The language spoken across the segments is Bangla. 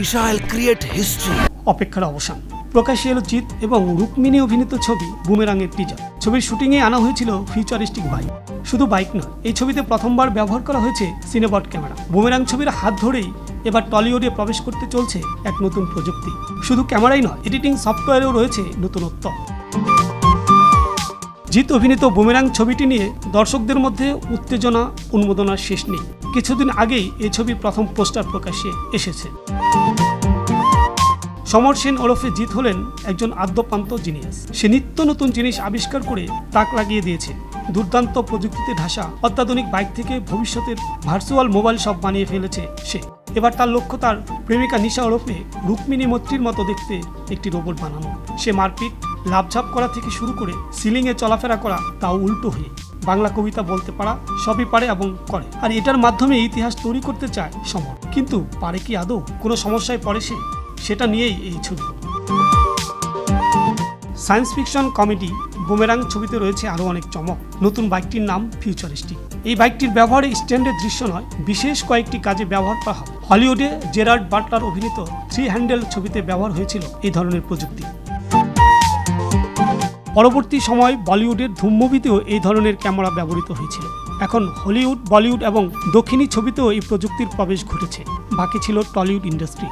Isha. I'll create history. অপেক্ষার অবসান। প্রকাশ্যে এলো জিৎ এবং রুক্মিণী অভিনীত ছবি বুমেরাঙের টিজার ছবির শুটিংয়ে আনা হয়েছিল ফিউচারিস্টিক বাইক শুধু বাইক নয়, এই ছবিতে প্রথমবার ব্যবহার করা হয়েছে সিনেবট ক্যামেরা বুমেরাং ছবির হাত ধরেই এবার টলিউডে প্রবেশ করতে চলছে এক নতুন প্রযুক্তি। শুধু ক্যামেরাই নয় এডিটিং সফটওয়্যারেও রয়েছে নতুনত্ব। জিৎ অভিনীত বুমেরাং ছবিটি নিয়ে দর্শকদের মধ্যে উত্তেজনা, উন্মোদনার শেষ নেই। কিছুদিন আগেই এই ছবির প্রথম পোস্টার প্রকাশ্যে এসেছে। সমর সেন ওরফে জিৎ হলেন একজন আদ্যপান্ত জিনিয়াস। সে নিত্য নতুন জিনিস আবিষ্কার করে তাক লাগিয়ে দিয়েছে। দুর্দান্ত প্রযুক্তিতে ঢাসা, অত্যাধুনিক বাইক থেকে ভবিষ্যতের ভার্চুয়াল মোবাইল সব বানিয়ে ফেলেছে সে। এবার তার লক্ষ্য তার প্রেমিকা নিশা ওরফে রুক্মিণী মৈত্রীর মতো দেখতে একটি রোবট বানানো। সে মারপিট লাভঝাপ করা থেকে শুরু করে সিলিংয়ে চলাফেরা করা তাও উল্টো হয়ে। বাংলা কবিতা বলতে পারা সবই পারে এবং করে। আর এটার মাধ্যমে ইতিহাস তৈরি করতে চায় সমর। কিন্তু পারে কি আদৌ? কোনো সমস্যায় পড়ে সে? সেটা নিয়েই এই ছবি। সায়েন্স ফিকশন, কমেডি, বুমেরাং ছবিতে রয়েছে আরও অনেক চমক। নতুন বাইকটির নাম ফিউচারিস্টিক। এই বাইকটির ব্যবহারে স্ট্যান্ডের দৃশ্য নয়, বিশেষ কয়েকটি কাজে ব্যবহার করা হয়। হলিউডে জেরার্ড বাটলার অভিনীত থ্রি হ্যান্ডেল ছবিতে ব্যবহার হয়েছিল এই ধরনের প্রযুক্তি। পরবর্তী সময় বলিউডের ধুম মুভিতেও এই ধরনের ক্যামেরা ব্যবহৃত হয়েছিল। এখন হলিউড, বলিউড এবং দক্ষিণী ছবিতেও এই প্রযুক্তির প্রবেশ ঘটেছে। বাকি ছিল টলিউড ইন্ডাস্ট্রি।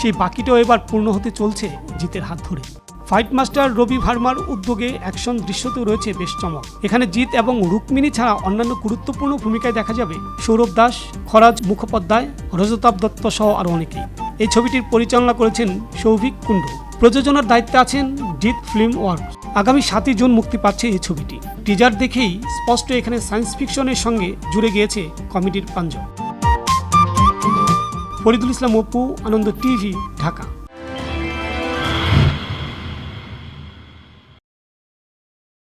সেই বাকিটাও এবার পূর্ণ হতে চলছে জিতের হাত ধরে। ফাইট মাস্টার রবি ভার্মার উদ্যোগে অ্যাকশন দৃশ্যতেও রয়েছে বেশ চমক। এখানে জিত এবং রুক্মিণী ছাড়া অন্যান্য গুরুত্বপূর্ণ ভূমিকায় দেখা যাবে সৌরভ দাস, খরাজ মুখোপাধ্যায়, রজতাভ দত্ত সহ আরও অনেকেই। এই ছবিটির পরিচালনা করেছেন সৌভিক কুণ্ডু। প্রযোজনার দায়িত্বে আছেন জিৎ ফিল্ম ওয়ার্ক আগামী সাতই জুন মুক্তি পাচ্ছে এই ছবিটি। টিজার দেখেই স্পষ্ট এখানে সায়েন্স ফিকশনের সঙ্গে জুড়ে গিয়েছে কমেডির পাঞ্জব ফরিদুল ইসলাম অপু, আনন্দ টিভি, ঢাকা।